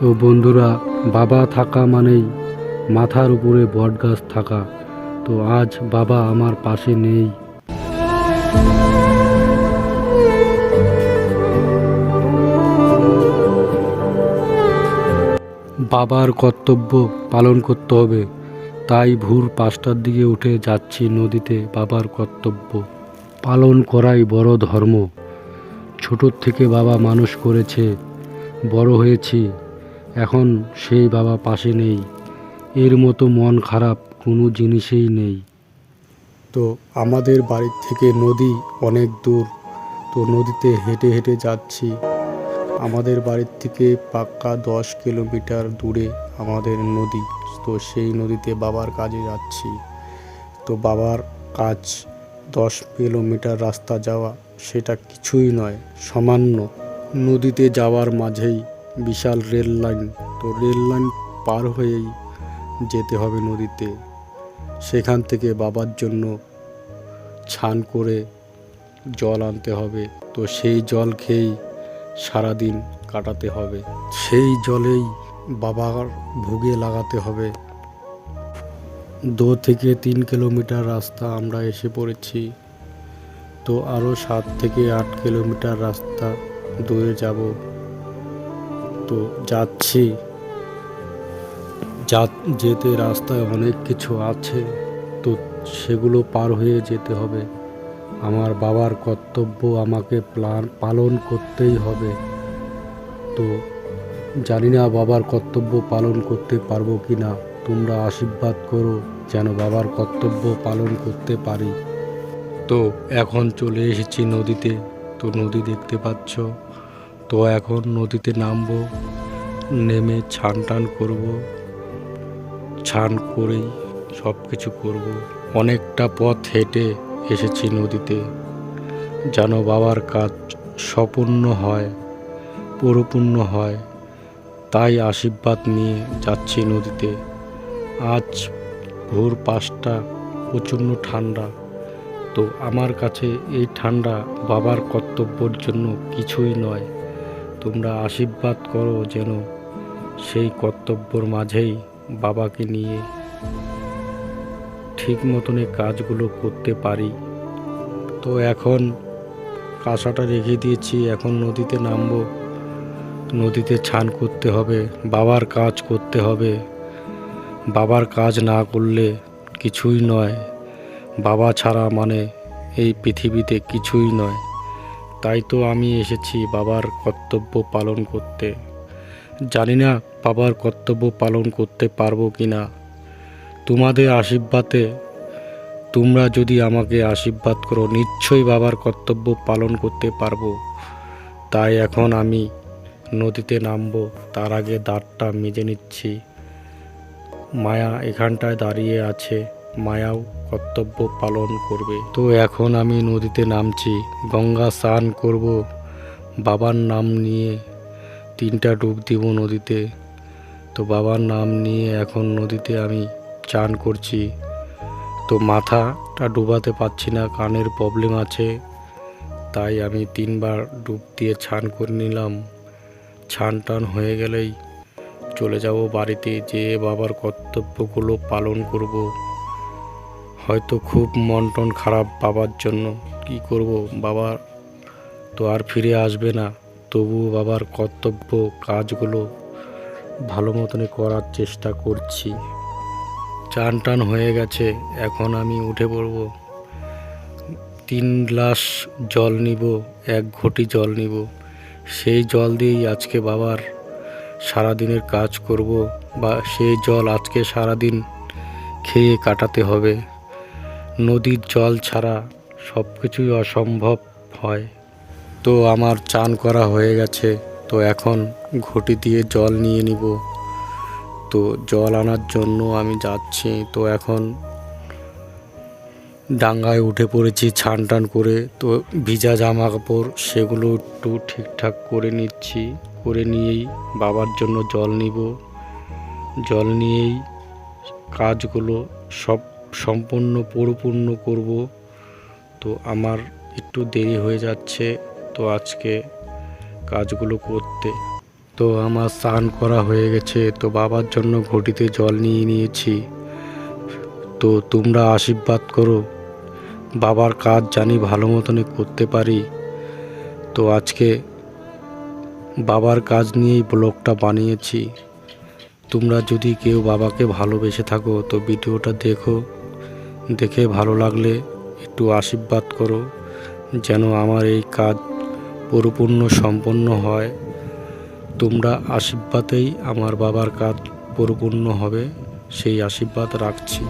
তো বন্ধুরা, বাবা থাকা মানেই মাথার উপরে বটগাছ থাকা। তো আজ বাবা আমার পাশে নেই। বাবার কর্তব্য পালন করতে হবে। তাই ভোর পাঁচটার দিকে উঠে যাচ্ছি নদীতে বাবার কর্তব্য। পালন করাই বড় ধর্ম। ছোটোর থেকে বাবা মানুষ করেছে, বড় হয়েছি। এখন সেই বাবা পাশে নেই। এর মতো মন খারাপ কোনো জিনিসেই নেই। তো আমাদের বাড়ির থেকে নদী অনেক দূর। তো নদীতে হেঁটে হেঁটে যাচ্ছি। আমাদের বাড়ির থেকে পাক্কা দশ কিলোমিটার দূরে আমাদের নদী। তো সেই নদীতে বাবার কাজে যাচ্ছি। তো বাবার কাজ দশ কিলোমিটার রাস্তা যাওয়া সেটা কিছুই নয়, সামান্য। নদীতে যাওয়ার মাঝেই বিশাল রেল লাইন। তো রেল লাইন পার হয়েই যেতে হবে নদীতে। সেখান থেকে বাবার জন্য ছান করে জল আনতে হবে। তো সেই জল খেয়েই সারাদিন কাটাতে হবে। সেই জলেই বাবার ভুগে লাগাতে হবে। দু থেকে তিন কিলোমিটার রাস্তা আমরা এসে পড়েছি। তো আরও সাত থেকে আট কিলোমিটার রাস্তা দূরে যাব। তো যাচ্ছি। যেতে রাস্তায় অনেক কিছু আছে, তো সেগুলো পার হয়ে যেতে হবে। আমার বাবার কর্তব্য আমাকে প্লান পালন করতেই হবে। তো জানি না বাবার কর্তব্য পালন করতে পারব কি না তোমরা আশীর্বাদ করো যেন বাবার কর্তব্য পালন করতে পারি। তো এখন চলে এসেছি নদীতে। তো নদী দেখতে পাচ্ছ? তো এখন নদীতে নামবো, নেমে ছান টান করব, ছান করেই সব কিছু করব। অনেকটা পথ হেঁটে এসেছি নদীতে। যেন বাবার কাজ সম্পূর্ণ হয়, পরিপূর্ণ হয়, তাই আশীর্বাদ নিয়ে যাচ্ছি নদীতে। আজ ভোর পাঁচটা, প্রচণ্ড ঠান্ডা। তো আমার কাছে এই ঠান্ডা বাবার কর্তব্যর জন্য কিছুই নয়। তোমরা আশীর্বাদ করো যেন সেই কর্তব্যর মাঝেই বাবাকে নিয়ে ঠিক মতনে কাজগুলো করতে পারি। তো এখন কাঁসাটা রেখে দিয়েছি, এখন নদীতে নামবো। নদীতে ছান করতে হবে, বাবার কাজ করতে হবে। বাবার কাজ না করলে কিছুই নয়। বাবা ছাড়া মানে এই পৃথিবীতে কিছুই নয়। তাই তো আমি এসেছি বাবার কর্তব্য পালন করতে। জানি না বাবার কর্তব্য পালন করতে পারব কি না। তোমাদের আশীর্বাদে তোমরা যদি আমাকে আশীর্বাদ করো, নিশ্চয়ই বাবার কর্তব্য পালন করতে পারব। তাই এখন আমি নদীতে নামবো, তার আগে দাঁতটা মেজে নিচ্ছি। মায়া এখানটায় দাঁড়িয়ে আছে। মায়াও কর্তব্য পালন করবে। তো এখন আমি নদীতে নামছি, গঙ্গা স্নান করব, বাবার নাম নিয়ে তিনটা ডুব দিব নদীতে। তো বাবার নাম নিয়ে এখন নদীতে আমি চান করছি। তো মাথাটা ডুবাতে পারছি না, কানের প্রবলেম আছে। তাই আমি তিনবার ডুব দিয়ে ছান করে নিলাম। ছান টান হয়ে গেলেই চলে যাব বাড়িতে, যেয়ে বাবার কর্তব্যগুলো পালন করব। হয়তো খুব মন টন খারাপ বাবার জন্য। কি করব? বাবা তো আর ফিরে আসবে না। তবুও বাবার কর্তব্য, কাজগুলো ভালো মতনই করার চেষ্টা করছি। চান টান হয়ে গেছে। এখন আমি উঠে পড়ব। তিন গ্লাস জল নিব, এক ঘটি জল নিব। সেই জল দিয়েই আজকে বাবার সারাদিনের কাজ করব বা সেই জল আজকে সারাদিন খেয়ে কাটাতে হবে। নদীর জল ছাড়া সব কিছুই অসম্ভব হয়। তো আমার চান করা হয়ে গেছে, তো এখন ঘটি দিয়ে জল নিয়ে নিব। তো জল আনার জন্য আমি যাচ্ছি, তো এখন ডাঙ্গায় উঠে পড়েছি ছান টান করে। তো ভিজা জামা কাপড় সেগুলো একটু ঠিকঠাক করে নিচ্ছি, করে নিয়েই বাবার জন্য জল নিব। জল নিয়েই কাজগুলো সব সম্পূর্ণ পরিপূর্ণ করব। তো আমার একটু দেরি হয়ে যাচ্ছে, তো আজকে কাজগুলো করতে। তো আমার স্নান করা হয়ে গেছে, তো বাবার জন্য ঘটিতে জল নিয়ে নিয়েছি। তো তোমরা আশীর্বাদ করো, বাবার কাজ জানি ভালো মতনই করতে পারি। তো আজকে বাবার কাজ নিয়েই ব্লগটা বানিয়েছি। তোমরা যদি কেউ বাবাকে ভালোবেসে থাকো, তো ভিডিওটা দেখো। দেখে ভালো লাগলে একটু আশীর্বাদ করো, যেন আমার এই কাজ পরিপূর্ণ সম্পন্ন হয়। তোমরা আশীর্বাদেই আমার বাবার কাজ পরিপূর্ণ হবে, সেই আশীর্বাদ রাখছি।